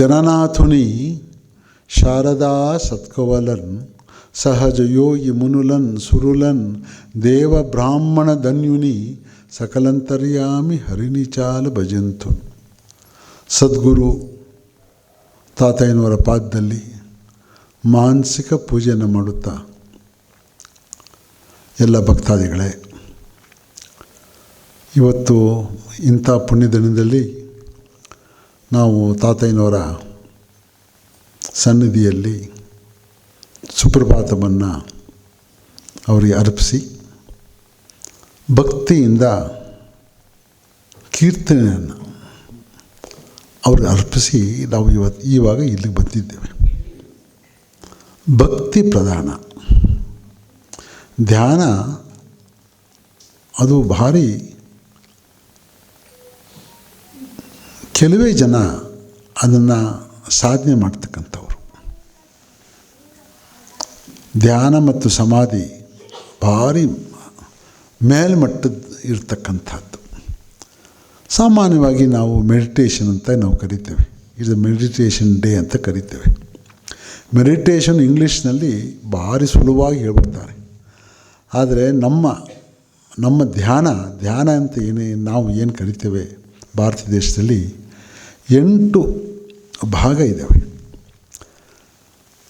ಗಣನಾಥುನಿ ಶಾರದಾ ಸತ್ಕವಲನ್ ಸಹಜ ಯೋಗಿ ಮುನುಲನ್ ಸುರುಲನ್ ದೇವ ಬ್ರಾಹ್ಮಣ ಧನ್ಯುನಿ ಸಕಲಂತರ್ಯಾಮಿ ಹರಿನಿಚಾಲ ಭಜಂತು ಸದ್ಗುರು ತಾತಯ್ಯನವರ ಪಾದದಲ್ಲಿ ಮಾನಸಿಕ ಪೂಜೆಯನ್ನು ಮಾಡುತ್ತಾ ಎಲ್ಲ ಭಕ್ತಾದಿಗಳೇ, ಇವತ್ತು ಇಂಥ ಪುಣ್ಯದಿನದಲ್ಲಿ ನಾವು ತಾತಯ್ಯನವರ ಸನ್ನಿಧಿಯಲ್ಲಿ ಸುಪ್ರಭಾತವನ್ನು ಅವರಿಗೆ ಅರ್ಪಿಸಿ ಭಕ್ತಿಯಿಂದ ಕೀರ್ತನೆಯನ್ನು ಅವ್ರಿಗೆ ಅರ್ಪಿಸಿ ನಾವು ಇವತ್ತು ಇವಾಗ ಇಲ್ಲಿಗೆ ಬಂದಿದ್ದೇವೆ. ಭಕ್ತಿ ಪ್ರಧಾನ. ಧ್ಯಾನ ಅದು ಭಾರಿ ಕೆಲವೇ ಜನ ಅದನ್ನು ಸಾಧನೆ ಮಾಡ್ತಕ್ಕಂಥವ್ರು. ಧ್ಯಾನ ಮತ್ತು ಸಮಾಧಿ ಭಾರಿ ಮೇಲ್ಮಟ್ಟದ ಇರ್ತಕ್ಕಂಥದ್ದು. ಸಾಮಾನ್ಯವಾಗಿ ನಾವು ಮೆಡಿಟೇಷನ್ ಅಂತ ನಾವು ಕರಿತೇವೆ. ಇದು ಮೆಡಿಟೇಷನ್ ಡೇ ಅಂತ ಕರಿತೇವೆ. ಮೆಡಿಟೇಷನ್ ಇಂಗ್ಲೀಷ್ನಲ್ಲಿ ಭಾರಿ ಸುಲಭವಾಗಿ ಹೇಳ್ಬಿಡ್ತಾರೆ. ಆದರೆ ನಮ್ಮ ನಮ್ಮ ಧ್ಯಾನ ಧ್ಯಾನ ಅಂತ ಏನೇ ನಾವು ಏನು ಕರಿತೇವೆ, ಭಾರತ ದೇಶದಲ್ಲಿ ಎಂಟು ಭಾಗ ಇದ್ದಾವೆ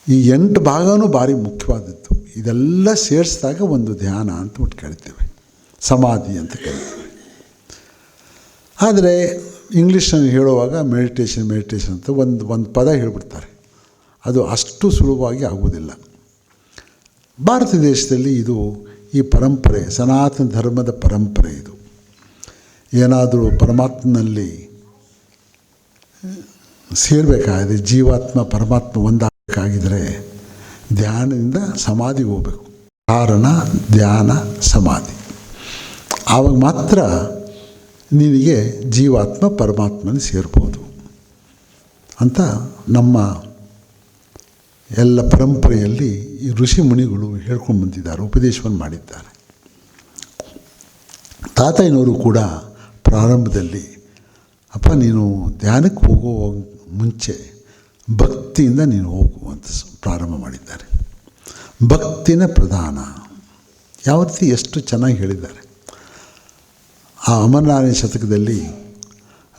ಈ ಎಂಟು ಭಾಗವೂ ಭಾರಿ ಮುಖ್ಯವಾದದ್ದು. ಇದೆಲ್ಲ ಸೇರಿಸಿದಾಗ ಒಂದು ಧ್ಯಾನ ಅಂತ ಒಟ್ಟು ಸಮಾಧಿ ಅಂತ ಕರಿತೇವೆ. ಆದರೆ ಇಂಗ್ಲೀಷ್ನಲ್ಲಿ ಹೇಳುವಾಗ ಮೆಡಿಟೇಷನ್ ಮೆಡಿಟೇಷನ್ ಅಂತ ಒಂದು ಒಂದು ಪದ ಹೇಳ್ಬಿಡ್ತಾರೆ. ಅದು ಅಷ್ಟು ಸುಲಭವಾಗಿ ಆಗುವುದಿಲ್ಲ. ಭಾರತ ದೇಶದಲ್ಲಿ ಇದು ಈ ಪರಂಪರೆ, ಸನಾತನ ಧರ್ಮದ ಪರಂಪರೆ ಇದು. ಏನಾದರೂ ಪರಮಾತ್ಮನಲ್ಲಿ ಸೇರಬೇಕಾಗಿದೆ, ಜೀವಾತ್ಮ, ಪರಮಾತ್ಮ ಒಂದಾಗಬೇಕಾಗಿದ್ದರೆ ಧ್ಯಾನದಿಂದ ಸಮಾಧಿ ಹೋಗಬೇಕು. ಕಾರಣ ಧ್ಯಾನ, ಸಮಾಧಿ. ಆವಾಗ ಮಾತ್ರ ನಿನಗೆ ಜೀವಾತ್ಮ, ಪರಮಾತ್ಮನ ಸೇರ್ಬೋದು ಅಂತ ನಮ್ಮ ಎಲ್ಲ ಪರಂಪರೆಯಲ್ಲಿ ಈ ಋಷಿ ಮುನಿಗಳು ಹೇಳ್ಕೊಂಡು ಬಂದಿದ್ದಾರೆ, ಉಪದೇಶವನ್ನು ಮಾಡಿದ್ದಾರೆ. ತಾತಯ್ಯನವರು ಕೂಡ ಪ್ರಾರಂಭದಲ್ಲಿ ಅಪ್ಪ, ನೀನು ಧ್ಯಾನಕ್ಕೆ ಹೋಗೋ ಮುಂಚೆ ಭಕ್ತಿಯಿಂದ ನೀನು ಹೋಗುವಂತ ಪ್ರಾರಂಭ ಮಾಡಿದ್ದಾರೆ. ಭಕ್ತಿನ ಪ್ರಧಾನ. ಯಾವ ರೀತಿ ಎಷ್ಟು ಚೆನ್ನಾಗಿ ಹೇಳಿದ್ದಾರೆ. ಆ ಅಮರನಾರಾಯಣ ಶತಕದಲ್ಲಿ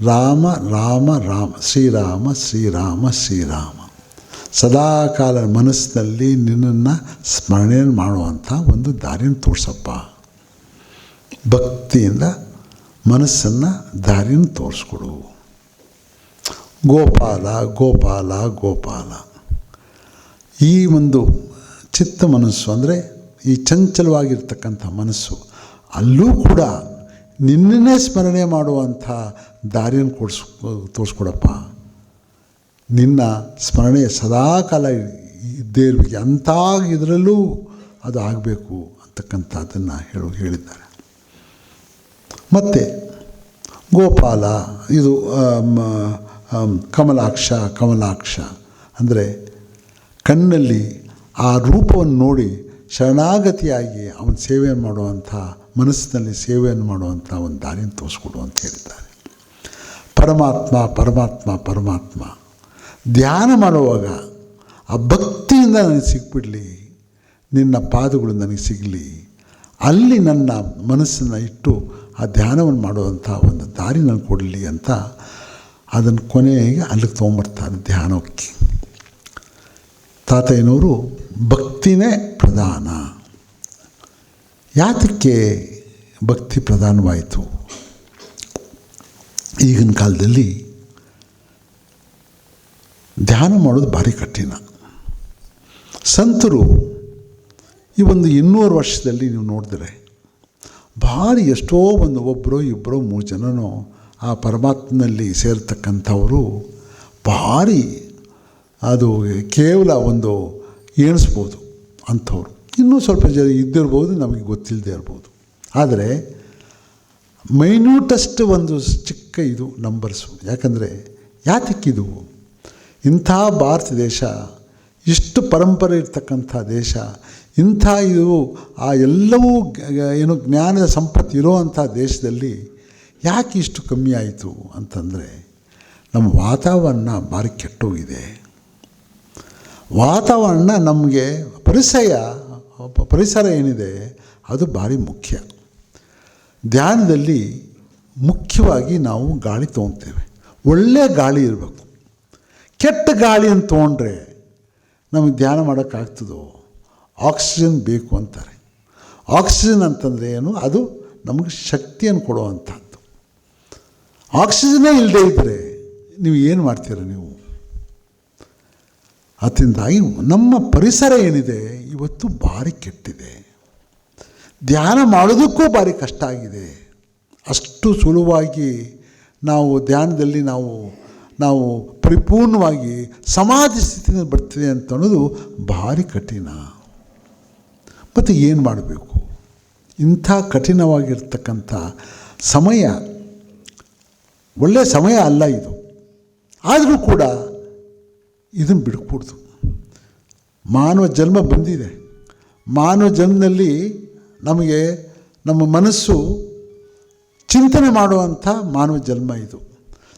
ರಾಮ ರಾಮ ರಾಮ, ಶ್ರೀರಾಮ ಶ್ರೀರಾಮ ಶ್ರೀರಾಮ. ಸದಾಕಾಲ ಮನಸ್ಸಿನಲ್ಲಿ ನಿನ್ನನ್ನು ಸ್ಮರಣೆ ಮಾಡುವಂಥ ಒಂದು ದಾರಿಯನ್ನು ತೋರಿಸಪ್ಪ. ಭಕ್ತಿಯಿಂದ ಮನಸ್ಸನ್ನು ದಾರಿನ ತೋರಿಸ್ಕೊಡು. ಗೋಪಾಲ ಗೋಪಾಲ ಗೋಪಾಲ. ಈ ಒಂದು ಚಿತ್ತ ಮನಸ್ಸು ಅಂದರೆ ಈ ಚಂಚಲವಾಗಿರ್ತಕ್ಕಂಥ ಮನಸ್ಸು. ಅಲ್ಲೂ ಕೂಡ ನಿನ್ನನ್ನೇ ಸ್ಮರಣೆ ಮಾಡುವಂಥ ದಾರಿಯನ್ನು ಕೊಡಿಸ್, ತೋರಿಸ್ಕೊಡಪ್ಪ. ನಿನ್ನ ಸ್ಮರಣೆ ಸದಾಕಾಲ ಇದ್ದೇ ಇರಬೇಕು. ಅಂಥ ಇದರಲ್ಲೂ ಅದು ಆಗಬೇಕು ಅಂತಕ್ಕಂಥದ್ದನ್ನು ಹೇಳು, ಹೇಳಿದ್ದಾರೆ. ಮತ್ತು ಗೋಪಾಲ, ಇದು ಕಮಲಾಕ್ಷ ಕಮಲಾಕ್ಷ. ಅಂದರೆ ಕಣ್ಣಲ್ಲಿ ಆ ರೂಪವನ್ನು ನೋಡಿ ಶರಣಾಗತಿಯಾಗಿ ಅವನ ಸೇವೆಯನ್ನು ಮಾಡುವಂಥ, ಮನಸ್ಸಿನಲ್ಲಿ ಸೇವೆಯನ್ನು ಮಾಡುವಂಥ ಒಂದು ದಾರಿಯನ್ನು ತೋರಿಸ್ಕೊಡು ಅಂತ ಹೇಳಿದ್ದಾರೆ. ಪರಮಾತ್ಮ ಪರಮಾತ್ಮ ಪರಮಾತ್ಮ. ಧ್ಯಾನ ಮಾಡುವಾಗ ಆ ಭಕ್ತಿಯಿಂದ ನನಗೆ ಸಿಕ್ಬಿಡಲಿ, ನಿನ್ನ ಪಾದಗಳು ನನಗೆ ಸಿಗಲಿ. ಅಲ್ಲಿ ನನ್ನ ಮನಸ್ಸನ್ನು ಇಟ್ಟು ಆ ಧ್ಯಾನವನ್ನು ಮಾಡುವಂಥ ಒಂದು ದಾರಿ ನನಗೆ ಕೊಡಲಿ ಅಂತ ಅದನ್ನು ಕೊನೆಗೆ ಅಲ್ಲಿಗೆ ತೊಗೊಂಬರ್ತಾರೆ ಧ್ಯಾನಕ್ಕೆ ತಾತಯ್ಯನವರು ಭಕ್ತಿನೇ ಪ್ರಧಾನ. ಯಾತಕ್ಕೆ ಭಕ್ತಿ ಪ್ರಧಾನವಾಯಿತು? ಈಗಿನ ಕಾಲದಲ್ಲಿ ಧ್ಯಾನ ಮಾಡೋದು ಭಾರಿ ಕಠಿಣ. ಸಂತರು ಈ ಒಂದು ಇನ್ನೂರು ವರ್ಷದಲ್ಲಿ ನೀವು ನೋಡಿದ್ರೆ ಭಾರಿ ಎಷ್ಟೋ ಒಂದು ಒಬ್ಬರು ಇಬ್ಬರು ಮೂರು ಜನನೋ ಆ ಪರಮಾತ್ಮನಲ್ಲಿ ಸೇರ್ತಕ್ಕಂಥವರು ಭಾರಿ ಅದು ಕೇವಲ ಒಂದು ಎಣಿಸ್ಬೋದು ಅಂಥವ್ರು. ಇನ್ನೂ ಸ್ವಲ್ಪ ಜನ ಇದ್ದಿರ್ಬೋದು, ನಮಗೆ ಗೊತ್ತಿಲ್ಲದೆ ಇರ್ಬೋದು. ಆದರೆ ಮೈನ್ಯೂಟೆಸ್ಟ್ ಒಂದು ಚಿಕ್ಕ ಇದು ನಂಬರ್ಸು ಯಾಕಂದರೆ ಯಾತಕ್ಕಿದು ಇಂಥ ಭಾರತ ದೇಶ, ಇಷ್ಟು ಪರಂಪರೆ ಇರ್ತಕ್ಕಂಥ ದೇಶ ಇಂಥ ಇದು ಆ ಎಲ್ಲವೂ ಏನು ಜ್ಞಾನದ ಸಂಪತ್ತು ಇರೋವಂಥ ದೇಶದಲ್ಲಿ ಯಾಕೆ ಇಷ್ಟು ಕಮ್ಮಿ ಆಯಿತು ಅಂತಂದರೆ ನಮ್ಮ ವಾತಾವರಣ ಭಾರಿ ಕೆಟ್ಟೋಗಿದೆ. ವಾತಾವರಣ ನಮಗೆ ಪರಿಸರ ಪರಿಸರ ಏನಿದೆ ಅದು ಭಾರಿ ಮುಖ್ಯ. ಧ್ಯಾನದಲ್ಲಿ ಮುಖ್ಯವಾಗಿ ನಾವು ಗಾಳಿ ತೊಗೊತೇವೆ ಒಳ್ಳೆಯ ಗಾಳಿ ಇರಬೇಕು. ಕೆಟ್ಟ ಗಾಳಿಯನ್ನು ತೊಗೊಂಡ್ರೆ ನಮಗೆ ಧ್ಯಾನ ಮಾಡೋಕ್ಕಾಗ್ತದೋ? ಆಕ್ಸಿಜನ್ ಬೇಕು ಅಂತಾರೆ. ಆಕ್ಸಿಜನ್ ಅಂತಂದರೆ ಏನು? ಅದು ನಮಗೆ ಶಕ್ತಿಯನ್ನು ಕೊಡುವಂಥದ್ದು ಆಕ್ಸಿಜನೇ ಇಲ್ಲದೇ ಇದ್ದರೆ ನೀವು ಏನು ಮಾಡ್ತೀರ ನೀವು? ಅದರಿಂದಾಗಿ ನಮ್ಮ ಪರಿಸರ ಏನಿದೆ, ಇವತ್ತು ಭಾರಿ ಕೆಟ್ಟಿದೆ. ಧ್ಯಾನ ಮಾಡೋದಕ್ಕೂ ಭಾರಿ ಕಷ್ಟ ಆಗಿದೆ. ಅಷ್ಟು ಸುಲಭವಾಗಿ ನಾವು ಧ್ಯಾನದಲ್ಲಿ ನಾವು ನಾವು ಪರಿಪೂರ್ಣವಾಗಿ ಸಮಾಧಿ ಸ್ಥಿತಿಗೆ ಬರ್ತೀವಿ ಅಂತ ಅನ್ನೋದು ಭಾರಿ ಕಠಿಣ. ಮತ್ತು ಏನು ಮಾಡಬೇಕು? ಇಂಥ ಕಠಿಣವಾಗಿರ್ತಕ್ಕಂಥ ಸಮಯ ಒಳ್ಳೆಯ ಸಮಯ ಅಲ್ಲ ಇದು. ಆದರೂ ಕೂಡ ಇದನ್ನು ಬಿಡಕೂಡ್ದು. ಮಾನವ ಜನ್ಮ ಬಂದಿದೆ. ಮಾನವ ಜನ್ಮದಲ್ಲಿ ನಮಗೆ ನಮ್ಮ ಮನಸ್ಸು ಚಿಂತನೆ ಮಾಡುವಂಥ ಮಾನವ ಜನ್ಮ ಇದು.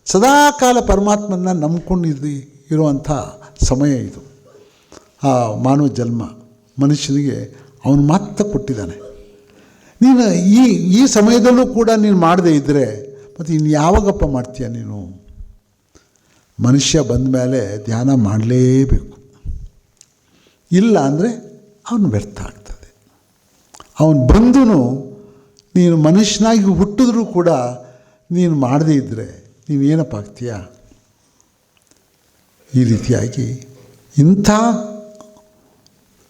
ಸದಾಕಾಲ ಪರಮಾತ್ಮನ ನಂಬ್ಕೊಂಡಿದ್ದು ಇರುವಂಥ ಸಮಯ ಇದು. ಆ ಮಾನವ ಜನ್ಮ ಮನುಷ್ಯನಿಗೆ ಅವನು ಮಾತ್ರ ಕೊಟ್ಟಿದ್ದಾನೆ. ನೀನು ಈ ಈ ಸಮಯದಲ್ಲೂ ಕೂಡ ನೀನು ಮಾಡದೇ ಇದ್ದರೆ ಮತ್ತು ಇನ್ನು ಯಾವಾಗಪ್ಪ ಮಾಡ್ತೀಯ ನೀನು? ಮನುಷ್ಯ ಬಂದ ಮೇಲೆ ಧ್ಯಾನ ಮಾಡಲೇಬೇಕು. ಇಲ್ಲ ಅಂದರೆ ಅವನು ವ್ಯರ್ಥ ಆಗ್ತದೆ. ಅವನು ಬಂದೂ ನೀನು ಮನುಷ್ಯನಾಗಿ ಹುಟ್ಟಿದ್ರೂ ಕೂಡ ನೀನು ಮಾಡದೇ ಇದ್ದರೆ ನೀನು ಏನಪ್ಪ ಆಗ್ತೀಯ? ಈ ರೀತಿಯಾಗಿ ಇಂಥ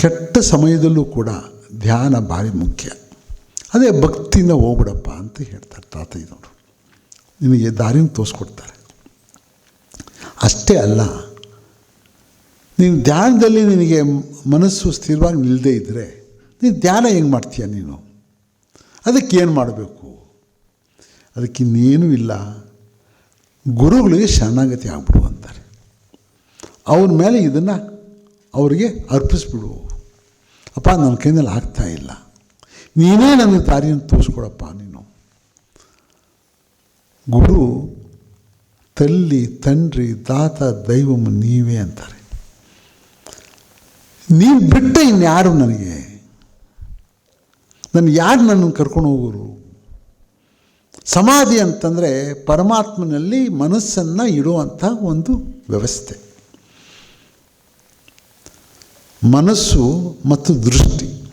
ಕೆಟ್ಟ ಸಮಯದಲ್ಲೂ ಕೂಡ ಧ್ಯಾನ ಭಾರಿ ಮುಖ್ಯ. ಅದೇ ಭಕ್ತಿಯಿಂದ ಹೋಗ್ಬಿಡಪ್ಪ ಅಂತ ಹೇಳ್ತಾರೆ ತಾತಯ್ಯನವರು. ನಿಮಗೆ ದಾರಿನ ತೋರಿಸ್ಕೊಡ್ತಾರೆ. ಅಷ್ಟೇ ಅಲ್ಲ, ನೀನು ಧ್ಯಾನದಲ್ಲಿ ನಿನಗೆ ಮನಸ್ಸು ಸ್ಥಿರವಾಗಿ ನಿಲ್ಲದೇ ಇದ್ದರೆ ನೀನು ಧ್ಯಾನ ಹೆಂಗೆ ಮಾಡ್ತೀಯ ನೀನು? ಅದಕ್ಕೆ ಏನು ಮಾಡಬೇಕು? ಅದಕ್ಕೆ ಇನ್ನೇನೂ ಇಲ್ಲ. ಗುರುಗಳಿಗೆ ಶರಣಾಗತಿ ಆಗ್ಬಿಡು ಅಂತಾರೆ. ಅವ್ರ ಮೇಲೆ ಇದನ್ನು ಅವರಿಗೆ ಅರ್ಪಿಸ್ಬಿಡು. ಅಪ್ಪ ನನ್ನ ಕೈನಲ್ಲಿ ಆಗ್ತಾ ಇಲ್ಲ. ನೀನೇ ನನಗೆ ದಾರಿಯನ್ನು ತೋರಿಸ್ಕೊಡಪ್ಪ, ನೀನು. ಗುರು, ತಲ್ಲಿ, ತಂಡ್ರಿ, ದಾತ ದೈವಮ್ಮ ನೀವೇ ಅಂತಾರೆ. ನೀವು ಬಿಟ್ಟೆ ಇನ್ಯಾರು ನನಗೆ? ನನ್ನ ಯಾರು ನನ್ನನ್ನು ಕರ್ಕೊಂಡು ಹೋಗೋರು? ಸಮಾಧಿ ಅಂತಂದರೆ ಪರಮಾತ್ಮನಲ್ಲಿ ಮನಸ್ಸನ್ನು ಇಡುವಂಥ ಒಂದು ವ್ಯವಸ್ಥೆ. ಮನಸ್ಸು ಮತ್ತು ದೃಷ್ಟಿ.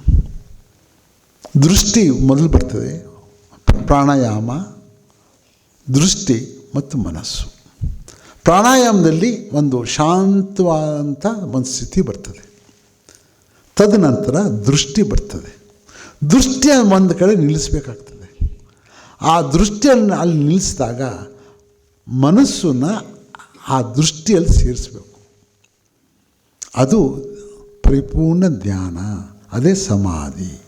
ದೃಷ್ಟಿ ಮೊದಲು ಬರ್ತದೆ. ಪ್ರಾಣಾಯಾಮ, ದೃಷ್ಟಿ ಮತ್ತು ಮನಸ್ಸು. ಪ್ರಾಣಾಯಾಮದಲ್ಲಿ ಒಂದು ಶಾಂತವಾದಂಥ ಒಂದು ಸ್ಥಿತಿ ಬರ್ತದೆ. ತದನಂತರ ದೃಷ್ಟಿ ಬರ್ತದೆ. ದೃಷ್ಟಿಯ ಒಂದು ಕಡೆ ನಿಲ್ಲಿಸಬೇಕಾಗ್ತದೆ. ಆ ದೃಷ್ಟಿಯನ್ನು ಅಲ್ಲಿ ನಿಲ್ಲಿಸಿದಾಗ ಮನಸ್ಸನ್ನು ಆ ದೃಷ್ಟಿಯಲ್ಲಿ ಸೇರಿಸಬೇಕು. ಅದು ಪರಿಪೂರ್ಣ ಧ್ಯಾನ ಅದೇ ಸಮಾಧಿ.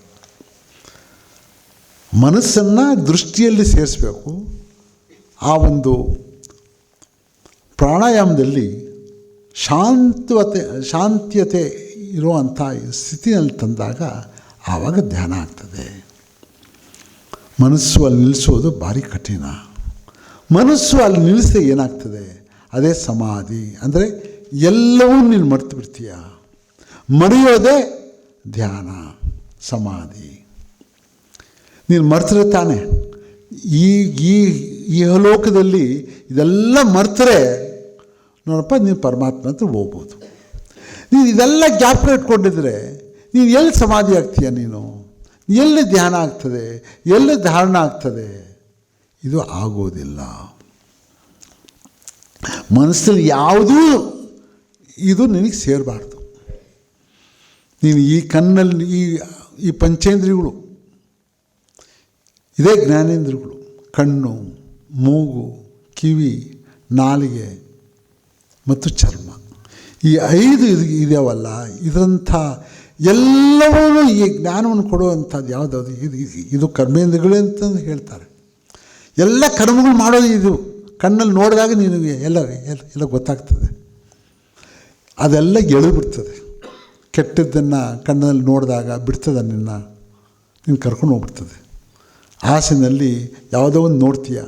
ಮನಸ್ಸನ್ನು ದೃಷ್ಟಿಯಲ್ಲಿ ಸೇರಿಸಬೇಕು. ಆ ಒಂದು ಪ್ರಾಣಾಯಾಮದಲ್ಲಿ ಶಾಂತವತೆ, ಶಾಂತ್ಯತೆ ಇರುವಂಥ ಸ್ಥಿತಿಯಲ್ಲಿ ತಂದಾಗ ಆವಾಗ ಧ್ಯಾನ ಆಗ್ತದೆ. ಮನಸ್ಸು ಅಲ್ಲಿ ನಿಲ್ಲಿಸೋದು ಭಾರಿ ಕಠಿಣ. ಮನಸ್ಸು ಅಲ್ಲಿ ನಿಲ್ಲಿಸಿದ್ರೆ ಏನಾಗ್ತದೆ? ಅದೇ ಸಮಾಧಿ. ಅಂದರೆ ಎಲ್ಲವೂ ನೀನು ಮರ್ತು ಬಿಡ್ತೀಯ? ಮರೆಯೋದೇ ಧ್ಯಾನ, ಸಮಾಧಿ. ನೀನು ಮರ್ತರೆ ತಾನೆ. ಈ ಈ ಇಹಲೋಕದಲ್ಲಿ ಇದೆಲ್ಲ ಮರ್ತರೆ, ನೋಡಪ್ಪ, ನೀನು ಪರಮಾತ್ಮ ಹತ್ರ ಹೋಗ್ಬೋದು. ನೀನು ಇದೆಲ್ಲ ಜ್ಞಾಪಕ ಇಟ್ಕೊಂಡಿದ್ರೆ, ನೀನು ಎಲ್ಲಿ ಸಮಾಧಿ ಆಗ್ತೀಯ ನೀನು? ಎಲ್ಲಿ ಧ್ಯಾನ ಆಗ್ತದೆ? ಎಲ್ಲಿ ಧಾರಣ ಆಗ್ತದೆ? ಇದು ಆಗೋದಿಲ್ಲ. ಮನಸ್ಸಲ್ಲಿ ಯಾವುದೂ ಇದು ನಿನಗೆ ಸೇರಬಾರ್ದು. ನೀನು ಈ ಕಣ್ಣಲ್ಲಿ ಈ ಈ ಪಂಚೇಂದ್ರಿಯಗಳು, ಇದೇ ಜ್ಞಾನೇಂದ್ರಿಯಗಳು, ಕಣ್ಣು, ಮೂಗು, ಕಿವಿ, ನಾಲಿಗೆ ಮತ್ತು ಚರ್ಮ. ಈ ಐದು ಇದು ಇದಾವಲ್ಲ ಇದರಂಥ ಎಲ್ಲವೂ ಈ ಜ್ಞಾನವನ್ನು ಕೊಡುವಂಥದ್ದು ಯಾವುದಾದ್ರು ಇದು, ಇದು- ಕರ್ಮೇಂದ್ರಿಯಗಳೇ ಅಂತಂದು ಹೇಳ್ತಾರೆ. ಎಲ್ಲ ಕರ್ಮಗಳು ಮಾಡೋದು ಇದು. ಕಣ್ಣಲ್ಲಿ ನೋಡಿದಾಗ ನಿನಗೆ ಎಲ್ಲ ಎಲ್ಲ ಗೊತ್ತಾಗ್ತದೆ. ಅದೆಲ್ಲ ಎಳೆಬಿಡ್ತದೆ ಕೆಟ್ಟದ್ದನ್ನು ಕಣ್ಣಲ್ಲಿ ನೋಡಿದಾಗ ಬಿಡ್ತದೆ ನಿನ್ನ? ನೀನು ಕರ್ಕೊಂಡು ಹೋಗ್ಬಿಡ್ತದೆ. ಆಸೆನಲ್ಲಿ ಯಾವುದೋ ಒಂದು ನೋಡ್ತೀಯ,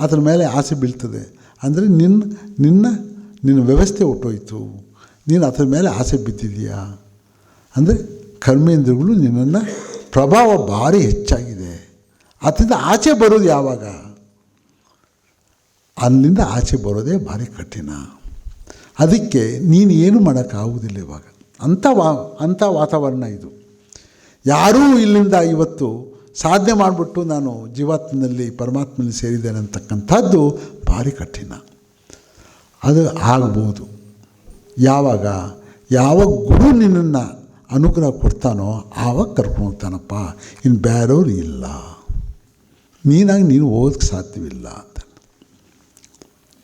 ಅದ್ರ ಮೇಲೆ ಆಸೆ ಬೀಳ್ತದೆ. ಅಂದರೆ ನಿನ್ನ ನಿನ್ನ ನಿನ್ನ ವ್ಯವಸ್ಥೆ ಹೊಟ್ಟೋಯ್ತು ನೀನು ಅದರ ಮೇಲೆ ಆಸೆ ಬಿದ್ದಿದೆಯಾ ಅಂದರೆ ಕರ್ಮೇಂದ್ರಗಳು ನಿನ್ನನ್ನು ಪ್ರಭಾವ ಭಾರಿ ಹೆಚ್ಚಾಗಿದೆ. ಅದರಿಂದ ಆಚೆ ಬರೋದು ಯಾವಾಗ? ಅಲ್ಲಿಂದ ಆಚೆ ಬರೋದೇ ಭಾರಿ ಕಠಿಣ. ಅದಕ್ಕೆ ನೀನು ಏನು ಮಾಡೋಕ್ಕಾಗುವುದಿಲ್ಲ ಇವಾಗ. ಅಂಥ ವಾ, ಅಂಥ ವಾತಾವರಣ ಇದು. ಯಾರೂ ಇಲ್ಲಿಂದ ಇವತ್ತು ಸಾಧನೆ ಮಾಡಿಬಿಟ್ಟು ನಾನು ಜೀವಾತ್ಮನಲ್ಲಿ, ಪರಮಾತ್ಮನಲ್ಲಿ ಸೇರಿದ್ದೇನೆ ಅಂತಕ್ಕಂಥದ್ದು ಭಾರಿ ಕಠಿಣ. ಅದು ಆಗ್ಬೋದು. ಯಾವಾಗ, ಯಾವ ಗುರು ನಿನ್ನನ್ನು ಅನುಗ್ರಹ ಕೊಡ್ತಾನೋ ಆವಾಗ ಕರ್ಕೊಂಡು ಹೋಗ್ತಾನಪ್ಪ. ಇನ್ನು ಬೇರೆಯವ್ರು ಇಲ್ಲ. ನೀನಾಗಿ ನೀನು ಓದಕ್ಕೆ ಸಾಧ್ಯವಿಲ್ಲ ಅಂತ.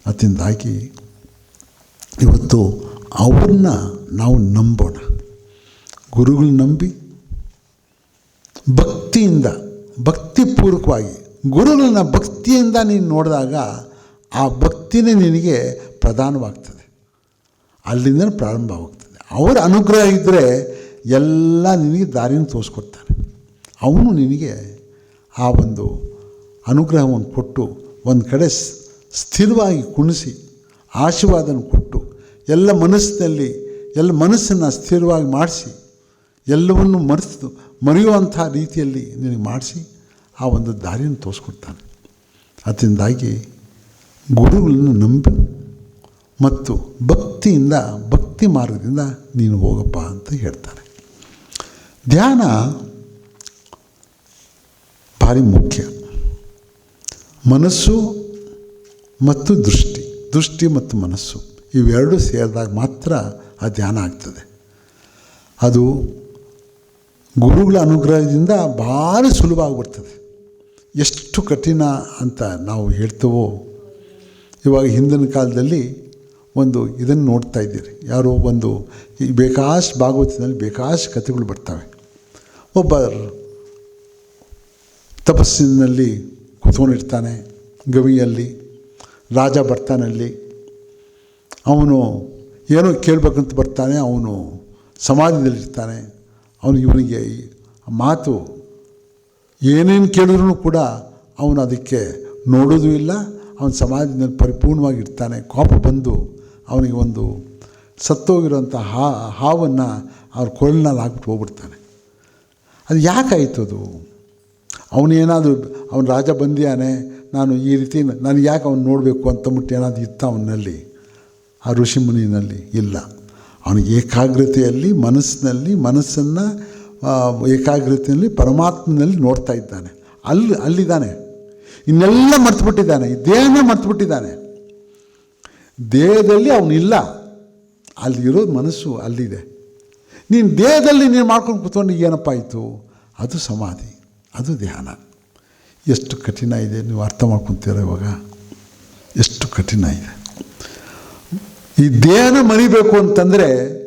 ಅದರಿಂದಾಗಿ ಇವತ್ತು ಅವ್ರನ್ನ ನಾವು ನಂಬೋಣ. ಗುರುಗಳು ನಂಬಿ, ಭಕ್ತಿಯಿಂದ, ಭಕ್ತಿಪೂರ್ವಕವಾಗಿ, ಗುರುಗಳನ್ನ ಭಕ್ತಿಯಿಂದ ನೀನು ನೋಡಿದಾಗ ಆ ಭಕ್ತಿನೇ ನಿನಗೆ ಪ್ರಧಾನವಾಗ್ತದೆ. ಅಲ್ಲಿಂದ ಪ್ರಾರಂಭವಾಗ್ತದೆ ಅವರ ಅನುಗ್ರಹ ಇದ್ದರೆ ಎಲ್ಲ ನಿನಗೆ ದಾರಿನ ತೋರಿಸ್ಕೊಡ್ತಾನೆ ಅವನು ನಿನಗೆ ಆ ಒಂದು ಅನುಗ್ರಹವನ್ನು ಕೊಟ್ಟು ಒಂದು ಕಡೆ ಸ್ಥಿರವಾಗಿ ಕುಣಿಸಿ, ಆಶೀರ್ವಾದನ ಕೊಟ್ಟು ಎಲ್ಲ ಮನಸ್ಸಿನಲ್ಲಿ, ಎಲ್ಲ ಮನಸ್ಸನ್ನು ಸ್ಥಿರವಾಗಿ ಮಾಡಿಸಿ, ಎಲ್ಲವನ್ನು ಮರೆತು, ಮರೆಯುವಂಥ ರೀತಿಯಲ್ಲಿ ನಿನಗೆ ಮಾಡಿಸಿ, ಆ ಒಂದು ದಾರಿಯನ್ನು ತೋರಿಸ್ಕೊಡ್ತಾನೆ. ಅದರಿಂದಾಗಿ ಗುರುಗಳನ್ನು ನಂಬಿ ಮತ್ತು ಭಕ್ತಿಯಿಂದ, ಭಕ್ತಿ ಮಾರ್ಗದಿಂದ ನೀನು ಹೋಗಪ್ಪ ಅಂತ ಹೇಳ್ತಾರೆ ಧ್ಯಾನ ಭಾರಿ ಮುಖ್ಯ. ಮನಸ್ಸು ಮತ್ತು ದೃಷ್ಟಿ ದೃಷ್ಟಿ ಮತ್ತು ಮನಸ್ಸು. ಇವೆರಡೂ ಸೇರಿದಾಗ ಮಾತ್ರ ಆ ಧ್ಯಾನ ಆಗ್ತದೆ. ಅದು ಗುರುಗಳ ಅನುಗ್ರಹದಿಂದ ಭಾರಿ ಸುಲಭ ಆಗಿಬಿಡ್ತದೆ ಎಷ್ಟು ಕಠಿಣ ಅಂತ ನಾವು ಹೇಳ್ತೇವೋ, ಇವಾಗ ಹಿಂದಿನ ಕಾಲದಲ್ಲಿ ಒಂದು ಇದನ್ನು ನೋಡ್ತಾ ಇದ್ದೀರಿ. ಯಾರೋ ಒಂದು ಈ ಬೇಕಾಷ್ಟು ಭಾಗವತದಲ್ಲಿ ಬೇಕಾಷ್ಟು ಕಥೆಗಳು ಬರ್ತವೆ. ಒಬ್ಬ ತಪಸ್ಸಿನಲ್ಲಿ ಕುತ್ಕೊಂಡಿರ್ತಾನೆ ಗವಿಯಲ್ಲಿ ರಾಜ ಬರ್ತಾನಲ್ಲಿ ಅವನು ಏನೋ ಕೇಳಬೇಕಂತ ಬರ್ತಾನೆ, ಅವನು ಸಮಾಜದಲ್ಲಿರ್ತಾನೆ. ಅವನು ಇವನಿಗೆ ಮಾತು ಏನೇನು ಕೇಳಿದ್ರೂ ಕೂಡ ಅವನು ಅದಕ್ಕೆ ನೋಡೋದು ಇಲ್ಲ, ಅವನ ಸಮಾಜದಲ್ಲಿ ಪರಿಪೂರ್ಣವಾಗಿರ್ತಾನೆ. ಕೋಪ ಬಂದು ಅವನಿಗೆ ಒಂದು ಸತ್ತೋಗಿರೋಂಥ ಹಾ, ಹಾವನ್ನು ಅವ್ರ ಕೊರಳಿನಲ್ಲಿ ಹಾಕ್ಬಿಟ್ಟು ಹೋಗ್ಬಿಡ್ತಾನೆ. ಅದು ಯಾಕಾಯಿತು ಅದು? ಅವನೇನಾದರೂ ಅವನು ರಾಜ ಬಂದಿಯಾನೆ ನಾನು ಈ ರೀತಿ, ನಾನು ಯಾಕೆ ಅವನು ನೋಡಬೇಕು ಅಂತಂದ್ಬಿಟ್ಟು ಏನಾದರೂ ಇತ್ತ ಅವನಲ್ಲಿ? ಆ ಋಷಿ ಮುನಿನಲ್ಲಿ ಇಲ್ಲ. ಅವನು ಏಕಾಗ್ರತೆಯಲ್ಲಿ ಮನಸ್ಸಿನಲ್ಲಿ, ಮನಸ್ಸನ್ನು ಏಕಾಗ್ರತೆಯಲ್ಲಿ ಪರಮಾತ್ಮನಲ್ಲಿ ನೋಡ್ತಾ ಇದ್ದಾನೆ. ಅಲ್ಲಿ, ಅಲ್ಲಿದ್ದಾನೆ. ಇನ್ನೆಲ್ಲ ಮರ್ತುಬಿಟ್ಟಿದ್ದಾನೆ. ಈ ದೇಹನೇ ಮರ್ತುಬಿಟ್ಟಿದ್ದಾನೆ. ದೇಹದಲ್ಲಿ ಅವನಿಲ್ಲ. ಅಲ್ಲಿರೋ ಮನಸ್ಸು ಅಲ್ಲಿದೆ. ನೀನು ದೇಹದಲ್ಲಿ ನೀನು ಮಾಡ್ಕೊಂಡು ಕೂತ್ಕೊಂಡು ಏನಪ್ಪ ಆಯಿತು? ಅದು ಸಮಾಧಿ. ಅದು ಧ್ಯಾನ. ಎಷ್ಟು ಕಠಿಣ ಇದೆ. ನೀವು ಅರ್ಥ ಮಾಡ್ಕೊತೀರ ಇವಾಗ? ಎಷ್ಟು ಕಠಿಣ ಇದೆ. ಈ ದೇಹನ ಮರಿಬೇಕು ಅಂತಂದರೆ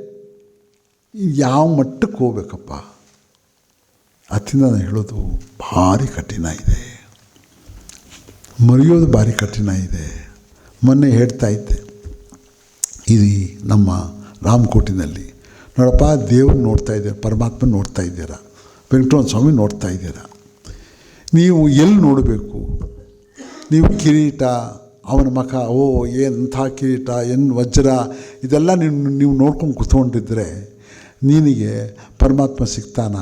ಯಾವ ಮಟ್ಟಕ್ಕೆ ಹೋಗ್ಬೇಕಪ್ಪ? ಅದರಿಂದ ನಾನು ಹೇಳೋದು ಭಾರಿ ಕಠಿಣ ಇದೆ. ಮರೆಯೋದು ಭಾರಿ ಕಠಿಣ ಇದೆ. ಮೊನ್ನೆ ಹೇಳ್ತಾ ಇದ್ದೆ. ಇದು ನಮ್ಮ ರಾಮಕೋಟಿನಲ್ಲಿ, ನೋಡಪ್ಪ, ದೇವ್ರು ನೋಡ್ತಾ ಇದ್ದೀರ, ಪರಮಾತ್ಮ ನೋಡ್ತಾ ಇದ್ದೀರಾ, ವೆಂಕಟರಮಣ ಸ್ವಾಮಿ ನೋಡ್ತಾ ಇದ್ದೀರಾ? ನೀವು ಎಲ್ಲಿ ನೋಡಬೇಕು? ನೀವು ಕಿರೀಟ ಅವನ ಮಖ, ಓ ಎಂಥ ಕಿರೀಟ ಏನು ವಜ್ರ, ಇದೆಲ್ಲ ನೀವು ನೀವು ನೋಡ್ಕೊಂಡು ಕೂತ್ಕೊಂಡಿದ್ರೆ ನಿನಗೆ ಪರಮಾತ್ಮ ಸಿಗ್ತಾನ?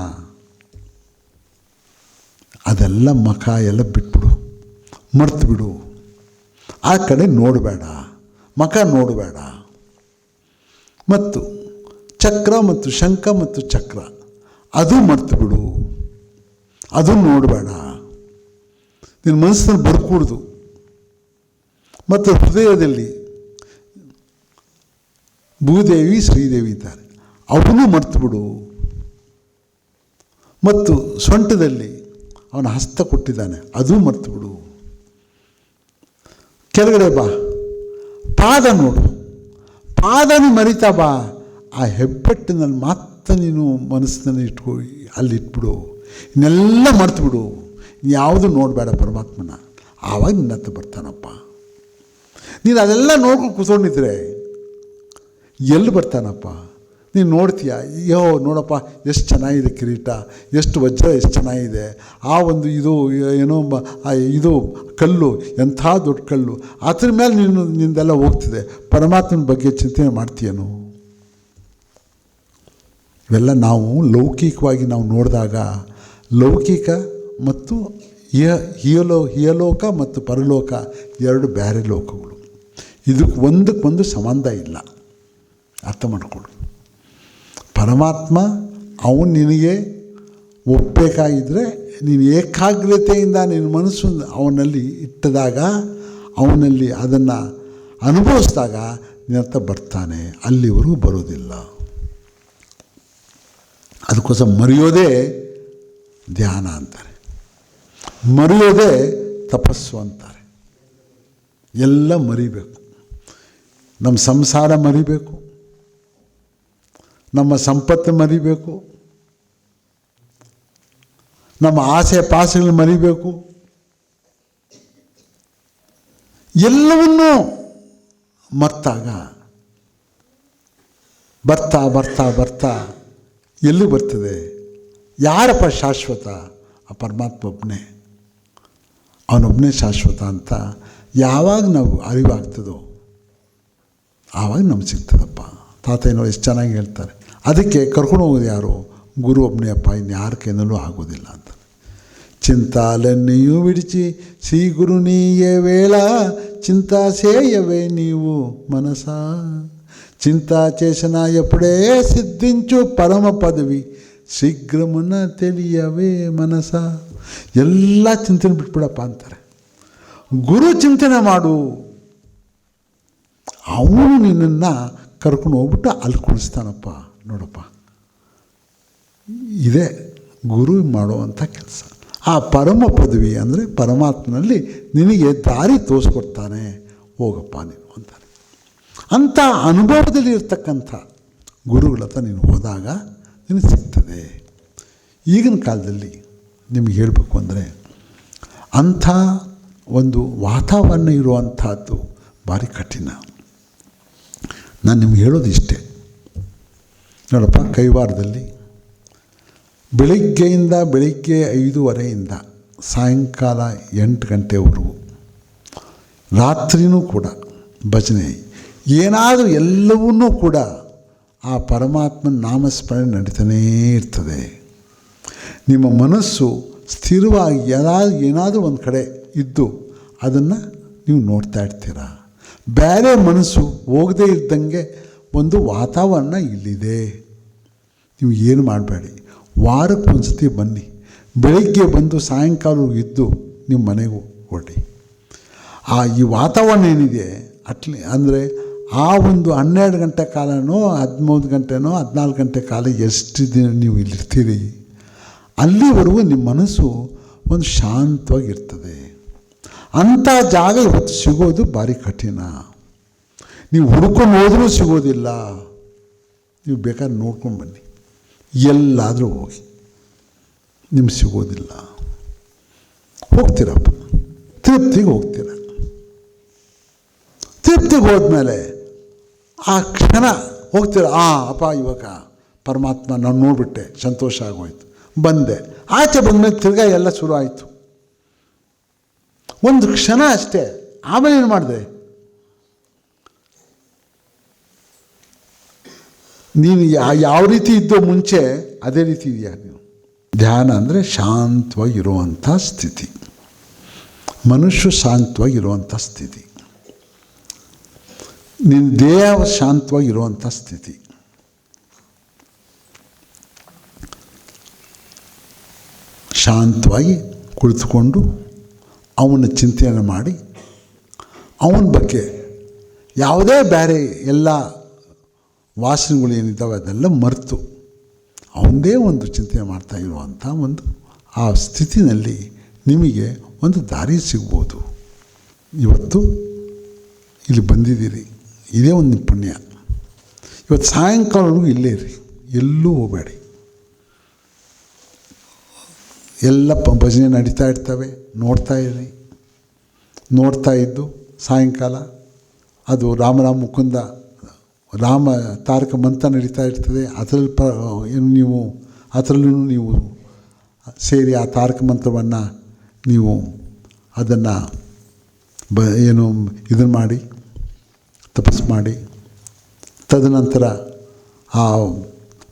ಅದೆಲ್ಲ ಮಖ ಎಲ್ಲ ಬಿಟ್ಬಿಡು, ಮರ್ತು ಬಿಡು. ಆ ಕಡೆ ನೋಡಬೇಡ, ಮಖ ನೋಡಬೇಡ. ಮತ್ತು ಚಕ್ರ ಮತ್ತು ಶಂಖ ಮತ್ತು ಚಕ್ರ, ಅದು ಮರ್ತು ಬಿಡು. ಅದು ನೋಡಬೇಡ. ನಿನ್ನ ಮನಸ್ಸಲ್ಲಿ ಬರ್ಕೂಡ್ದು. ಮತ್ತು ಹೃದಯದಲ್ಲಿ ಭೂದೇವಿ ಶ್ರೀದೇವಿ ಇದ್ದಾರೆ. ಅವನು ಮರ್ತುಬಿಡು. ಮತ್ತು ಸೊಂಟದಲ್ಲಿ ಅವನ ಹಸ್ತ ಕೊಟ್ಟಿದ್ದಾನೆ. ಅದು ಮರ್ತುಬಿಡು. ಕೆಳಗಡೆ ಬಾ. ಪಾದ ನೋಡು. ಪಾದನ ಮರಿತಾ ಬಾ. ಆ ಹೆಬ್ಬೆಟ್ಟಿನಲ್ಲಿ ಮಾತ್ರ ನೀನು ಮನಸ್ಸಿನಲ್ಲಿ ಇಟ್ಕೊ, ಅಲ್ಲಿ ಇಟ್ಬಿಡು. ಇನ್ನೆಲ್ಲ ಮರ್ತುಬಿಡು. ಯಾವುದು ನೋಡಬೇಡ ಪರಮಾತ್ಮನ. ಆವಾಗ ನಿನ್ನತ್ತ ಬರ್ತಾನಪ್ಪ. ನೀನು ಅದೆಲ್ಲ ನೋಡ್ಕೊಂಡು ಕೂತ್ಕೊಂಡಿದ್ರೆ ಎಲ್ಲಿ ಬರ್ತಾನಪ್ಪ? ನೀನು ನೋಡ್ತೀಯ? ಯೋ, ನೋಡಪ್ಪ, ಎಷ್ಟು ಚೆನ್ನಾಗಿದೆ ಕಿರೀಟ, ಎಷ್ಟು ವಜ್ರ, ಎಷ್ಟು ಚೆನ್ನಾಗಿದೆ. ಆ ಒಂದು ಇದು, ಏನೋ ಇದು, ಕಲ್ಲು, ಎಂಥ ದೊಡ್ಡ ಕಲ್ಲು. ಅದ್ರ ಮೇಲೆ ನೀನು, ನಿಂದೆಲ್ಲ ಹೋಗ್ತಿದೆ. ಪರಮಾತ್ಮನ ಬಗ್ಗೆ ಚಿಂತನೆ ಮಾಡ್ತೀಯನು? ಇವೆಲ್ಲ ನಾವು ಲೌಕಿಕವಾಗಿ ನಾವು ನೋಡಿದಾಗ, ಲೌಕಿಕ ಮತ್ತು ಹಿಯ ಹಿಯಲೋ, ಹಿಯಲೋಕ ಮತ್ತು ಪರಲೋಕ ಎರಡು ಬೇರೆ ಲೋಕಗಳು. ಇದಕ್ಕೆ ಒಂದಕ್ಕೊಂದು ಸಂಬಂಧ ಇಲ್ಲ. ಅರ್ಥ ಮಾಡಿಕೊಳ್ಳಿ. ಪರಮಾತ್ಮ, ಅವನು ನಿನಗೆ ಒಪ್ಪಬೇಕಾಗಿದ್ದರೆ ನೀನು ಏಕಾಗ್ರತೆಯಿಂದ ನಿನ್ನ ಮನಸ್ಸು ಅವನಲ್ಲಿ ಇಟ್ಟದಾಗ, ಅವನಲ್ಲಿ ಅದನ್ನು ಅನುಭವಿಸಿದಾಗ ನಿನ್ನ ಬರ್ತಾನೆ. ಅಲ್ಲಿವರೆಗೂ ಬರೋದಿಲ್ಲ. ಅದಕ್ಕೋಸ್ಕರ ಮರೆಯೋದೇ ಧ್ಯಾನ ಅಂತಾರೆ. ಮರೆಯೋದೇ ತಪಸ್ಸು ಅಂತಾರೆ. ಎಲ್ಲ ಮರಿಬೇಕು. ನಮ್ಮ ಸಂಸಾರ ಮರಿಬೇಕು. ನಮ್ಮ ಸಂಪತ್ತು ಮರಿಬೇಕು. ನಮ್ಮ ಆಸೆ ಪಾಸೆಗಳು ಮರಿಬೇಕು. ಎಲ್ಲವನ್ನೂ ಮರ್ತಾಗ ಬರ್ತಾ ಬರ್ತಾ ಬರ್ತಾ ಎಲ್ಲಿ ಬರ್ತದೆ? ಯಾರಪ್ಪ ಶಾಶ್ವತ? ಆ ಪರಮಾತ್ಮ ಒಬ್ಬನೇ ಅವನೊಬ್ಬನೇ ಶಾಶ್ವತ ಅಂತ ಯಾವಾಗ ನಾವು ಅರಿವಾಗ್ತದೋ ಆವಾಗ ನಮ್ಗೆ ಸಿಗ್ತದಪ್ಪ ತಾತಯ್ಯನೋ ಎಷ್ಟು ಚೆನ್ನಾಗಿ ಹೇಳ್ತಾರೆ ಅದಕ್ಕೆ ಕರ್ಕೊಂಡು ಹೋಗೋದು ಯಾರು ಗುರು ಒಬ್ಬನೇ ಅಪ್ಪ ಇನ್ನು ಯಾರ ಕೈನಲ್ಲೂ ಆಗೋದಿಲ್ಲ ಅಂತ చింతాలన్నీయు విడిచి శ్రీ గురునీయే వేళ చింతా చేయవే నీవు మనసా చింతా చేసిన ఎప్పుడే సిద్ధించు పరమ పదవి ಶೀಘ್ರಮನ್ನ ತಿಳಿಯವೇ ಮನಸ ಎಲ್ಲ ಚಿಂತನೆ ಬಿಟ್ಬಿಡಪ್ಪ ಅಂತಾರೆ ಗುರು ಚಿಂತನೆ ಮಾಡು ಅವನು ನಿನ್ನನ್ನು ಕರ್ಕೊಂಡು ಹೋಗ್ಬಿಟ್ಟು ಅಲ್ಲಿ ಕುಳಿಸ್ತಾನಪ್ಪ. ನೋಡಪ್ಪ. ಇದೇ ಗುರು ಮಾಡುವಂಥ ಕೆಲಸ. ಆ ಪರಮ ಪದವಿ ಅಂದರೆ ಪರಮಾತ್ಮನಲ್ಲಿ ನಿನಗೆ ದಾರಿ ತೋರಿಸ್ಕೊಡ್ತಾನೆ. ಹೋಗಪ್ಪ ನೀನು ಅಂತಾನೆ ಅಂಥ ಅನುಭವದಲ್ಲಿ ಇರ್ತಕ್ಕಂಥ ಗುರುಗಳ ಹತ್ರ ನೀನು ಹೋದಾಗ ನಿನಗೆ ಸಿಗ್ತದೆ. ಈಗಿನ ಕಾಲದಲ್ಲಿ ನಿಮಗೆ ಹೇಳಬೇಕು ಅಂದರೆ ಅಂಥ ಒಂದು ವಾತಾವರಣ ಇರುವಂಥದ್ದು ಭಾರಿ ಕಠಿಣ. ನಾನು ನಿಮ್ಗೆ ಹೇಳೋದು ಇಷ್ಟೇ. ನೋಡಪ್ಪ, ಕೈವಾರದಲ್ಲಿ ಬೆಳಿಗ್ಗೆಯಿಂದ ಬೆಳಿಗ್ಗೆ ಐದೂವರೆಯಿಂದ ಸಾಯಂಕಾಲ ಎಂಟು ಗಂಟೆವರೆಗೂ, ರಾತ್ರಿನೂ ಕೂಡ ಭಜನೆ, ಏನಾದರೂ ಎಲ್ಲವನ್ನೂ ಕೂಡ ಆ ಪರಮಾತ್ಮನ ನಾಮಸ್ಮರಣೆ ನಡೀತಾನೇ ಇರ್ತದೆ. ನಿಮ್ಮ ಮನಸ್ಸು ಸ್ಥಿರವಾಗಿ ಯಾರಾದ್ರೂ ಏನಾದರೂ ಒಂದು ಕಡೆ ಇದ್ದು ಅದನ್ನು ನೀವು ನೋಡ್ತಾ ಇರ್ತೀರ? ಬೇರೆ ಮನಸ್ಸು ಹೋಗದೇ ಇದ್ದಂಗೆ ಒಂದು ವಾತಾವರಣ ಇಲ್ಲಿದೆ. ನೀವು ಏನು ಮಾಡಬೇಡಿ. ವಾರಕ್ಕೆ ಒಂದು ಸತಿ ಬನ್ನಿ. ಬೆಳಿಗ್ಗೆ ಬಂದು ಸಾಯಂಕಾಲ ಇದ್ದು ನಿಮ್ಮ ಮನೆಗೂ ಹೊರಡಿ. ಆ ಈ ವಾತಾವರಣ ಏನಿದೆ, ಅಟ್ಲಿ ಅಂದರೆ ಆ ಒಂದು ಹನ್ನೆರಡು ಗಂಟೆ ಕಾಲನೋ, ಹದಿಮೂರು ಗಂಟೆನೋ, ಹದಿನಾಲ್ಕು ಗಂಟೆ ಕಾಲ ಎಷ್ಟು ದಿನ ನೀವು ಇಲ್ಲಿರ್ತೀರಿ, ಅಲ್ಲಿವರೆಗೂ ನಿಮ್ಮ ಮನಸ್ಸು ಒಂದು ಶಾಂತವಾಗಿರ್ತದೆ. ಅಂಥ ಜಾಗ ಇವತ್ತು ಸಿಗೋದು ಭಾರಿ ಕಠಿಣ. ನೀವು ಹುಡ್ಕೊಂಡು ಹೋದರೂ ಸಿಗೋದಿಲ್ಲ. ನೀವು ಬೇಕಾದ್ರೆ ನೋಡ್ಕೊಂಡು ಬನ್ನಿ. ಎಲ್ಲಾದರೂ ಹೋಗಿ. ನಿಮ್ಗೆ ಸಿಗೋದಿಲ್ಲ. ಹೋಗ್ತೀರಪ್ಪ. ತೃಪ್ತಿಗೆ ಹೋಗ್ತೀರ. ತೃಪ್ತಿಗೆ ಹೋದ್ಮೇಲೆ ಆ ಕ್ಷಣ ಹೋಗ್ತೀರ, ಆ, ಅಪ್ಪ ಇವಾಗ ಪರಮಾತ್ಮ ನಾನು ನೋಡಿಬಿಟ್ಟೆ, ಸಂತೋಷ ಆಗೋಯ್ತು. ಬಂದೆ. ಆಚೆ ಬಂದಮೇಲೆ ತಿರ್ಗಾ ಎಲ್ಲ ಶುರು ಆಯಿತು ಒಂದು ಕ್ಷಣ ಅಷ್ಟೇ. ಆಮೇಲೆ ಏನು ಮಾಡಿದೆ? ನೀನು ಯಾ- ಯಾವ ರೀತಿ ಇದ್ದೋ ಮುಂಚೆ ಅದೇ ರೀತಿ ಇದೆಯಾ ನೀವು ಧ್ಯಾನ ಅಂದರೆ ಶಾಂತವಾಗಿರುವಂಥ ಸ್ಥಿತಿ. ಮನುಷ್ಯ ಶಾಂತವಾಗಿರುವಂಥ ಸ್ಥಿತಿ. ನಿನ್ನ ದೇಹ ಶಾಂತವಾಗಿರುವಂಥ ಸ್ಥಿತಿ. ಶಾಂತವಾಗಿ ಕುಳಿತುಕೊಂಡು ಅವನ ಚಿಂತೆಯನ್ನು ಮಾಡಿ, ಅವನ ಬಗ್ಗೆ ಯಾವುದೇ ಬೇರೆ ಎಲ್ಲ ವಾಸನೆಗಳು ಏನಿದ್ದಾವೆ ಅದೆಲ್ಲ ಮರೆತು ಅವನದೇ ಒಂದು ಚಿಂತೆ ಮಾಡ್ತಾ ಇರುವಂಥ ಒಂದು ಆ ಸ್ಥಿತಿನಲ್ಲಿ ನಿಮಗೆ ಒಂದು ದಾರಿ ಸಿಗ್ಬೋದು. ಇವತ್ತು ಇಲ್ಲಿ ಬಂದಿದ್ದೀರಿ. ಇದೇ ಒಂದು ಪುಣ್ಯ. ಇವತ್ತು ಸಾಯಂಕಾಲವರೆಗೂ ಇಲ್ಲೇ ಇರಿ. ಎಲ್ಲೂ ಹೋಗಬೇಡಿ. ಎಲ್ಲ ಭಜನೆ ನಡೀತಾ ಇರ್ತವೆ, ನೋಡ್ತಾ ಇರಿ. ನೋಡ್ತಾ ಇದ್ದು ಸಾಯಂಕಾಲ, ಅದು ರಾಮರಾಮ ಮುಕುಂದ, ರಾಮ ತಾರಕ ಮಂತ್ರ ನಡೀತಾ ಇರ್ತದೆ, ಅದರಲ್ಲಿ ಪ, ಏನು ನೀವು, ಅದರಲ್ಲೂ ನೀವು ಸೇರಿ ಆ ತಾರಕ ಮಂತ್ರವನ್ನು ನೀವು ಅದನ್ನು ಬ, ಏನು ಇದನ್ನು ಮಾಡಿ ತಪಸ್ ಮಾಡಿ, ತದನಂತರ ಆ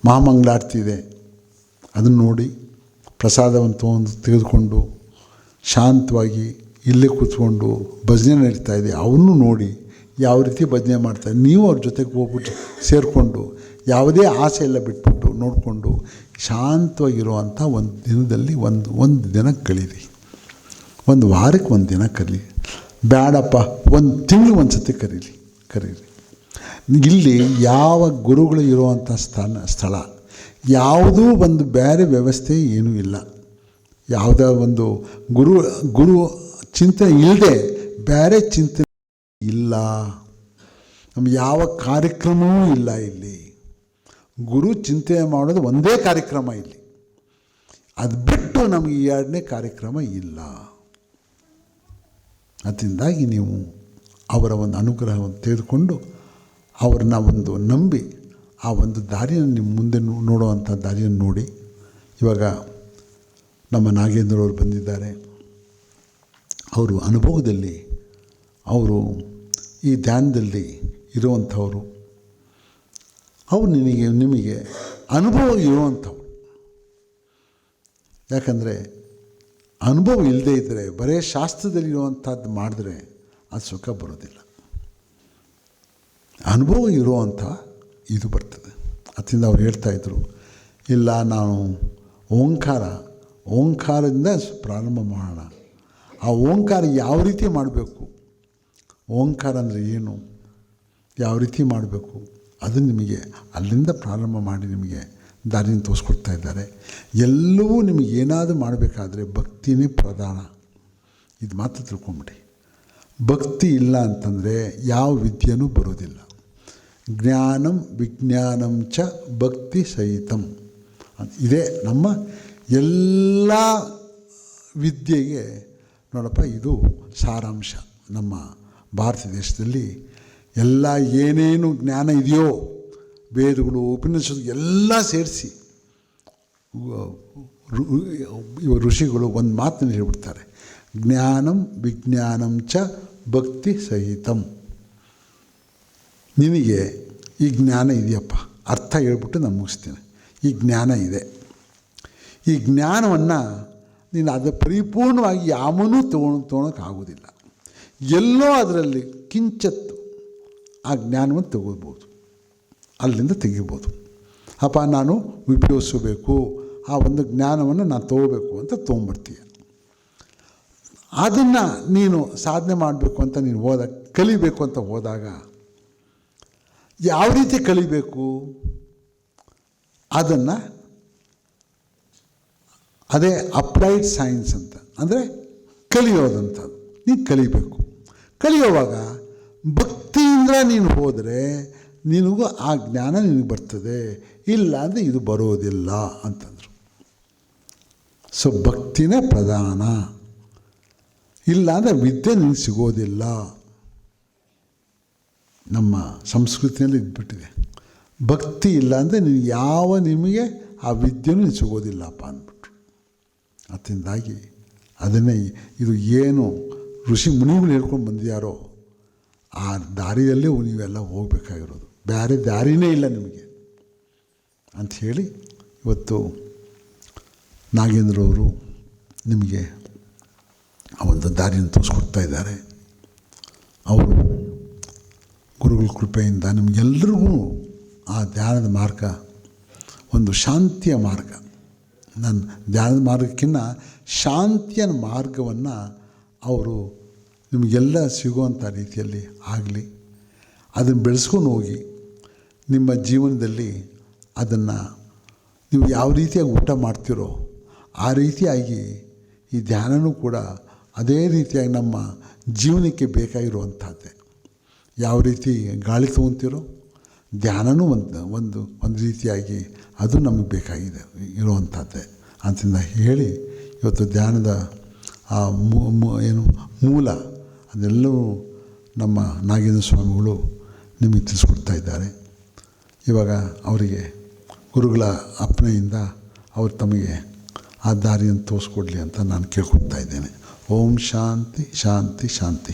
ಮಹಾಮಂಗಳಾರತಿ ಇದೆ, ಅದನ್ನು ನೋಡಿ ಪ್ರಸಾದವನ್ನು ತೊಗೊಂಡು ತೆಗೆದುಕೊಂಡು ಶಾಂತವಾಗಿ ಇಲ್ಲೇ ಕೂತ್ಕೊಂಡು ಭಜನೆ ನಡೀತಾ ಇದೆ. ಅವನ್ನೂ ನೋಡಿ ಯಾವ ರೀತಿ ಭಜನೆ ಮಾಡ್ತಾರೆ. ನೀವು ಅವ್ರ ಜೊತೆಗೆ ಹೋಗ್ಬಿಟ್ಟು ಸೇರಿಕೊಂಡು ಯಾವುದೇ ಆಸೆ ಎಲ್ಲ ಬಿಟ್ಬಿಟ್ಟು ನೋಡಿಕೊಂಡು ಶಾಂತವಾಗಿರುವಂಥ ಒಂದು ದಿನದಲ್ಲಿ ಒಂದು ಒಂದು ದಿನ ಕಳೀರಿ. ಒಂದು ವಾರಕ್ಕೆ ಒಂದು ದಿನ ಕಲಿ ಬೇಡಪ್ಪ, ಒಂದು ತಿಂಗಳು ಒಂದು ಸತಿ ಕರೀರಿ ಕರೀರಿ. ಇಲ್ಲಿ ಯಾವ ಗುರುಗಳು ಇರುವಂಥ ಸ್ಥಾನ, ಸ್ಥಳ? ಯಾವುದೂ ಒಂದು ಬೇರೆ ವ್ಯವಸ್ಥೆ ಏನೂ ಇಲ್ಲ. ಯಾವುದೇ ಒಂದು ಗುರು ಗುರು ಚಿಂತನೆ ಇಲ್ಲದೆ ಬೇರೆ ಚಿಂತನೆ ಇಲ್ಲ. ನಮ್ಗೆ ಯಾವ ಕಾರ್ಯಕ್ರಮವೂ ಇಲ್ಲ ಇಲ್ಲಿ. ಗುರು ಚಿಂತನೆ ಮಾಡೋದು ಒಂದೇ ಕಾರ್ಯಕ್ರಮ ಇಲ್ಲಿ. ಅದು ಬಿಟ್ಟು ನಮಗೆ ಈ ಎರಡನೇ ಕಾರ್ಯಕ್ರಮ ಇಲ್ಲ. ಅದರಿಂದಾಗಿ ನೀವು ಅವರ ಒಂದು ಅನುಗ್ರಹವನ್ನು ತೆಗೆದುಕೊಂಡು ಅವ್ರನ್ನ ಒಂದು ನಂಬಿ ಆ ಒಂದು ದಾರಿಯನ್ನು ನಿಮ್ಮ ಮುಂದೆ ನೋಡುವಂಥ ದಾರಿಯನ್ನು ನೋಡಿ. ಇವಾಗ ನಮ್ಮ ನಾಗೇಂದ್ರವರು ಬಂದಿದ್ದಾರೆ. ಅವರು ಅನುಭವದಲ್ಲಿ ಅವರು ಈ ಧ್ಯಾನದಲ್ಲಿ ಇರುವಂಥವರು. ಅವರು ನಿನಗೆ ನಿಮಗೆ ಅನುಭವ ಇರುವಂಥವ್ರು. ಯಾಕಂದರೆ ಅನುಭವ ಇಲ್ಲದೇ ಇದ್ದರೆ ಬರೇ ಶಾಸ್ತ್ರದಲ್ಲಿರುವಂಥದ್ದು ಮಾಡಿದ್ರೆ ಅದು ಸುಖ ಬರೋದಿಲ್ಲ. ಅನುಭವ ಇರುವಂಥ ಇದು ಬರ್ತದೆ. ಅದರಿಂದ ಅವ್ರು ಹೇಳ್ತಾಯಿದ್ರು ಇಲ್ಲ, ನಾನು ಓಂಕಾರ, ಓಂಕಾರದಿಂದ ಪ್ರಾರಂಭ ಮಾಡೋಣ. ಆ ಓಂಕಾರ ಯಾವ ರೀತಿ ಮಾಡಬೇಕು? ಓಂಕಾರ ಅಂದರೆ ಏನು? ಯಾವ ರೀತಿ ಮಾಡಬೇಕು? ಅದು ನಿಮಗೆ ಅಲ್ಲಿಂದ ಪ್ರಾರಂಭ ಮಾಡಿ ನಿಮಗೆ ದಾರಿನ ತೋರಿಸ್ಕೊಡ್ತಾ ಇದ್ದಾರೆ. ಎಲ್ಲವೂ ನಿಮಗೆ ಏನಾದರೂ ಮಾಡಬೇಕಾದ್ರೆ ಭಕ್ತಿನೇ ಪ್ರಧಾನ. ಇದು ಮಾತ್ರ ತಿಳ್ಕೊಂಬಿಡಿ. ಭಕ್ತಿ ಇಲ್ಲ ಅಂತಂದರೆ ಯಾವ ವಿದ್ಯೆನೂ ಬರೋದಿಲ್ಲ. ಜ್ಞಾನಂ ವಿಜ್ಞಾನಂ ಚ ಭಕ್ತಿ ಸಹಿತಂ. ಇದೇ ನಮ್ಮ ಎಲ್ಲ ವಿದ್ಯೆಗೆ ನೋಡಪ್ಪ, ಇದು ಸಾರಾಂಶ. ನಮ್ಮ ಭಾರತ ದೇಶದಲ್ಲಿ ಎಲ್ಲ ಏನೇನು ಜ್ಞಾನ ಇದೆಯೋ, ವೇದಗಳು, ಉಪನಿಷತ್ತು ಎಲ್ಲ ಸೇರಿಸಿ ಇವ ಋಷಿಗಳು ಒಂದು ಮಾತನ್ನು ಹೇಳ್ಬಿಡ್ತಾರೆ. ಜ್ಞಾನಂ ವಿಜ್ಞಾನಂ ಚ ಭಕ್ತಿ ಸಹಿತಂ. ನಿನಗೆ ಈ ಜ್ಞಾನ ಇದೆಯಪ್ಪ. ಅರ್ಥ ಹೇಳ್ಬಿಟ್ಟು ನಾನು ಮುಗಿಸ್ತೀನಿ. ಈ ಜ್ಞಾನ ಇದೆ. ಈ ಜ್ಞಾನವನ್ನು ನೀನು ಅದು ಪರಿಪೂರ್ಣವಾಗಿ ಯಾವನೂ ತೊಗೊಂಡು ತೊಗೊಳಕ್ಕಾಗೋದಿಲ್ಲ ಎಲ್ಲೋ ಅದರಲ್ಲಿ ಕಿಂಚತ್ತು ಆ ಜ್ಞಾನವನ್ನು ತಗೋಬೋದು. ಅಲ್ಲಿಂದ ತೆಗಿಬೋದು. ಅಪ್ಪ, ನಾನು ಉಪಯೋಗಿಸಬೇಕು ಆ ಒಂದು ಜ್ಞಾನವನ್ನು ನಾನು ತೊಗೋಬೇಕು ಅಂತ ತೊಗೊಂಬರ್ತೀಯ ಅದನ್ನು ನೀನು ಸಾಧನೆ ಮಾಡಬೇಕು ಅಂತ ನೀನು ಹೋದಾಗ ಕಲಿಬೇಕು ಅಂತ ಹೋದಾಗ ಯಾವ ರೀತಿ ಕಲಿಬೇಕು? ಅದನ್ನು ಅದೇ ಅಪ್ಲೈಡ್ ಸೈನ್ಸ್ ಅಂತ. ಅಂದರೆ ಕಲಿಯೋದಂಥದ್ದು. ನೀನು ಕಲಿಬೇಕು. ಕಲಿಯೋವಾಗ ಭಕ್ತಿಯಿಂದ ನೀನು ಹೋದರೆ ನಿನಗೂ ಆ ಜ್ಞಾನ ನಿನಗೆ ಬರ್ತದೆ. ಇಲ್ಲ ಅಂದರೆ ಇದು ಬರೋದಿಲ್ಲ ಅಂತಂದರು. ಸೊ ಭಕ್ತಿನೇ ಪ್ರಧಾನ. ಇಲ್ಲ ಅಂದರೆ ವಿದ್ಯೆ ನಿನಗೆ ಸಿಗೋದಿಲ್ಲ. ನಮ್ಮ ಸಂಸ್ಕೃತಿಯಲ್ಲಿ ಇದ್ಬಿಟ್ಟಿದೆ. ಭಕ್ತಿ ಇಲ್ಲ ಅಂದರೆ ಯಾವ ನಿಮಗೆ ಆ ವಿದ್ಯೆನೂ ನೀನು ಸಿಗೋದಿಲ್ಲಪ್ಪ ಅಂದ್ಬಿಟ್ರು. ಅದರಿಂದಾಗಿ ಅದನ್ನೇ ಇದು ಏನು ಋಷಿ ಮುನಿಗಳು ಹೇಳ್ಕೊಂಡು ಬಂದಿದ್ದಾರೋ ಆ ದಾರಿಯಲ್ಲೇ ನೀವೆಲ್ಲ ಹೋಗಬೇಕಾಗಿರೋದು. ಬೇರೆ ದಾರಿನೇ ಇಲ್ಲ ನಿಮಗೆ ಅಂಥೇಳಿ ಇವತ್ತು ನಾಗೇಂದ್ರವರು ನಿಮಗೆ ಆ ಒಂದು ದಾರಿಯನ್ನು ತೋರಿಸ್ಕೊಡ್ತಾ ಇದ್ದಾರೆ. ಅವರು ಗುರುಗಳ ಕೃಪೆಯಿಂದ ನಮಗೆಲ್ರಿಗೂ ಆ ಧ್ಯಾನದ ಮಾರ್ಗ, ಒಂದು ಶಾಂತಿಯ ಮಾರ್ಗ. ನನ್ನ ಧ್ಯಾನದ ಮಾರ್ಗಕ್ಕಿಂತ ಶಾಂತಿಯ ಮಾರ್ಗವನ್ನು ಅವರು ನಿಮಗೆಲ್ಲ ಸಿಗುವಂಥ ರೀತಿಯಲ್ಲಿ ಆಗಲಿ. ಅದನ್ನು ಬೆಳೆಸ್ಕೊಂಡು ಹೋಗಿ ನಿಮ್ಮ ಜೀವನದಲ್ಲಿ ಅದನ್ನು ನೀವು ಯಾವ ರೀತಿಯಾಗಿ ಊಟ ಮಾಡ್ತೀರೋ ಆ ರೀತಿಯಾಗಿ ಈ ಧ್ಯಾನವೂ ಕೂಡ ಅದೇ ರೀತಿಯಾಗಿ ನಮ್ಮ ಜೀವನಕ್ಕೆ ಬೇಕಾಗಿರುವಂಥದ್ದೇ. ಯಾವ ರೀತಿ ಗಾಳಿ ತೊಗೊತೀರೋ ಧ್ಯಾನವೂ ಒಂದು ಒಂದು ಒಂದು ರೀತಿಯಾಗಿ ಅದು ನಮಗೆ ಬೇಕಾಗಿದೆ, ಇರುವಂಥದ್ದೇ ಅಂತಿಂದ ಹೇಳಿ ಇವತ್ತು ಧ್ಯಾನದ ಆ ಏನು ಮೂಲ ಅದೆಲ್ಲವೂ ನಮ್ಮ ನಾಗೇಂದ್ರ ಸ್ವಾಮಿಗಳು ನಿಮಗೆ ತಿಳಿಸ್ಕೊಡ್ತಾ ಇದ್ದಾರೆ. ಇವಾಗ ಅವರಿಗೆ ಗುರುಗಳ ಅಪ್ಪಣೆಯಿಂದ ಅವರು ತಮಗೆ ಆ ದಾರಿಯನ್ನು ತೋರಿಸ್ಕೊಡ್ಲಿ ಅಂತ ನಾನು ಕೇಳ್ಕೊತಾ ಇದ್ದೇನೆ. ಓಂ ಶಾಂತಿ ಶಾಂತಿ ಶಾಂತಿ